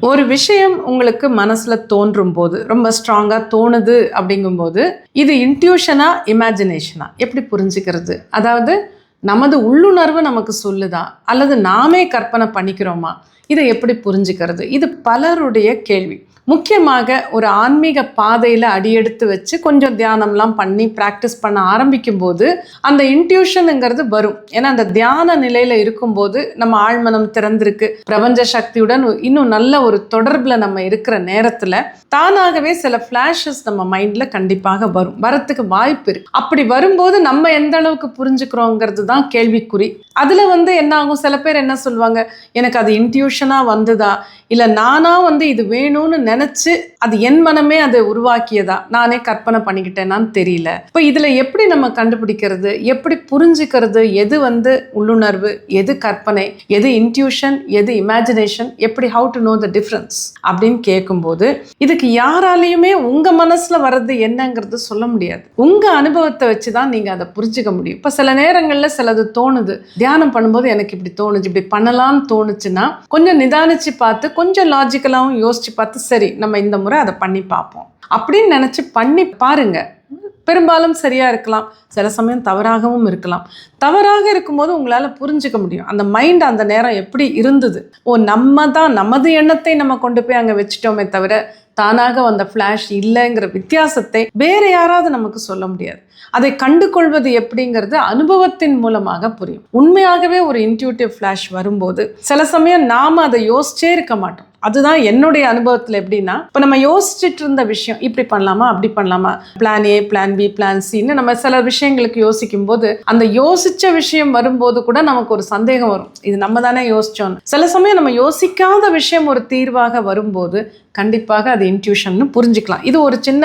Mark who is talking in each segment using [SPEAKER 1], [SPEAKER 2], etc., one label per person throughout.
[SPEAKER 1] ஒரு விஷயம் உங்களுக்கு மனசில் தோன்றும் போது ரொம்ப ஸ்ட்ராங்காக தோணுது அப்படிங்கும்போது இது இன்ட்யூஷனா இமேஜினேஷனா எப்படி புரிஞ்சுக்கிறது? அதாவது நமது உள்ளுணர்வு நமக்கு சொல்லுதா? அல்லது நாமே கற்பனை பண்ணிக்கிறோமா? இதை எப்படி புரிஞ்சுக்கிறது? இது பலருடைய கேள்வி. முக்கியமாக ஒரு ஆன்மீக பாதையில் அடியெடுத்து வச்சு கொஞ்சம் தியானம்லாம் பண்ணி ப்ராக்டிஸ் பண்ண ஆரம்பிக்கும் போது அந்த இன்ட்யூஷனுங்கிறது வரும். ஏன்னா அந்த தியான நிலையில் இருக்கும்போது நம்ம ஆழ்மனம் திறந்திருக்கு. பிரபஞ்ச சக்தியுடன் இன்னும் நல்ல ஒரு தொடர்பில் நம்ம இருக்கிற நேரத்தில் தானாகவே சில ஃப்ளாஷஸ் நம்ம மைண்டில் கண்டிப்பாக வரும். வரத்துக்கு வாய்ப்பு இருக்கு. அப்படி வரும்போது நம்ம எந்த அளவுக்கு புரிஞ்சுக்கிறோங்கிறது தான் கேள்விக்குறி. அதில் வந்து என்ன ஆகும்? சில பேர் என்ன சொல்லுவாங்க? எனக்கு அது இன்ட்யூஷனாக வந்ததா? இல்லை நானாக வந்து இது வேணும்னு நினச்சி அது என் மனமே அதை உருவாக்கியதா? நானே கற்பனை பண்ணிக்கிட்டேனான்னு தெரியல. இப்போ இதில் எப்படி நம்ம கண்டுபிடிக்கிறது? எப்படி புரிஞ்சுக்கிறது? எது வந்து உள்ளுணர்வு? எது கற்பனை? எது இன்ட்யூஷன் எது இமேஜினேஷன் எப்படி how to know the difference அப்படின்னு கேட்கும்போது இதுக்கு யாராலையுமே உங்கள் மனசில் வர்றது என்னங்கிறது சொல்ல முடியாது. உங்கள் அனுபவத்தை வச்சு தான் நீங்கள் அதை புரிஞ்சுக்க முடியும். இப்போ சில நேரங்களில் சிலது தோணுது. தியானம் பண்ணும்போது எனக்கு இப்படி தோணுச்சு இப்படி பண்ணலாம்னு தோணுச்சுன்னா கொஞ்சம் நிதானிச்சு பார்த்து கொஞ்சம் லாஜிக்கலாகவும் யோசிச்சு பார்த்து சரி நம்ம இந்த முறை அதை பண்ணி பார்ப்போம். அப்படின்னு நினச்சி பண்ணி பாருங்க. பெரும்பாலும் சரியாக இருக்கலாம். சில சமயம் தவறாகவும் இருக்கலாம். தவறாக இருக்கும்போது உங்களால் புரிஞ்சுக்க முடியும். அந்த மைண்ட் அந்த நேரம் எப்படி இருந்தது? ஓ நம்ம தான் நமது எண்ணத்தை நம்ம கொண்டு போய் அங்கே வச்சுட்டோமே தவிர தானாக வந்த ஃப்ளாஷ் இல்லைங்கிற வித்தியாசத்தை வேற யாராவது நமக்கு சொல்ல முடியாது. அதை கண்டு கொள்வது எப்படிங்கிறது அனுபவத்தின் மூலமாக புரியும். உண்மையாகவே ஒரு இன்ட்யூட்டிவ் ஃப்ளாஷ் வரும்போது சில சமயம் நாம் அதை யோசிச்சே இருக்க மாட்டோம். அதுதான் என்னுடைய அனுபவத்தில் எப்படின்னா இப்போ நம்ம யோசிச்சுட்டு இருந்த விஷயம் இப்படி பண்ணலாமா அப்படி பண்ணலாமா? Plan A plan B plan சின்னு நம்ம சில விஷயங்களுக்கு யோசிக்கும் போது அந்த யோசிச்ச விஷயம் வரும்போது கூட நமக்கு ஒரு சந்தேகம் வரும். இது நம்ம தானே யோசிச்சோம் சில சமயம் நம்ம யோசிக்காத விஷயம் ஒரு தீர்வாக வரும்போது கண்டிப்பாக அது இன்ட்யூஷன் புரிஞ்சுக்கலாம். இது ஒரு சின்ன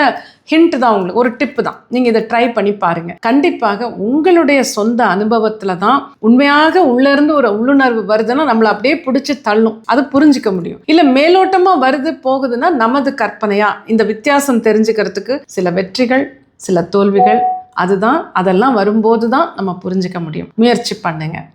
[SPEAKER 1] ஹிண்ட் தான் உங்களுக்கு ஒரு டிப்பு தான். நீங்கள் இதை ட்ரை பண்ணி பாருங்க. கண்டிப்பாக உங்களுடைய சொந்த அனுபவத்தில் தான் உண்மையாக உள்ளேருந்து ஒரு உள்ளுணர்வு வருதுன்னா நம்மளை அப்படியே பிடிச்சி தள்ளும். அது புரிஞ்சுக்க முடியும். இல்லை மேலோட்டமாக வருது போகுதுன்னா நமது கற்பனையா? இந்த வித்தியாசம் தெரிஞ்சுக்கிறதுக்கு சில வெற்றிகள் சில தோல்விகள் அதுதான் அதெல்லாம் வரும்போது தான் நம்ம புரிஞ்சுக்க முடியும். முயற்சி பண்ணுங்க.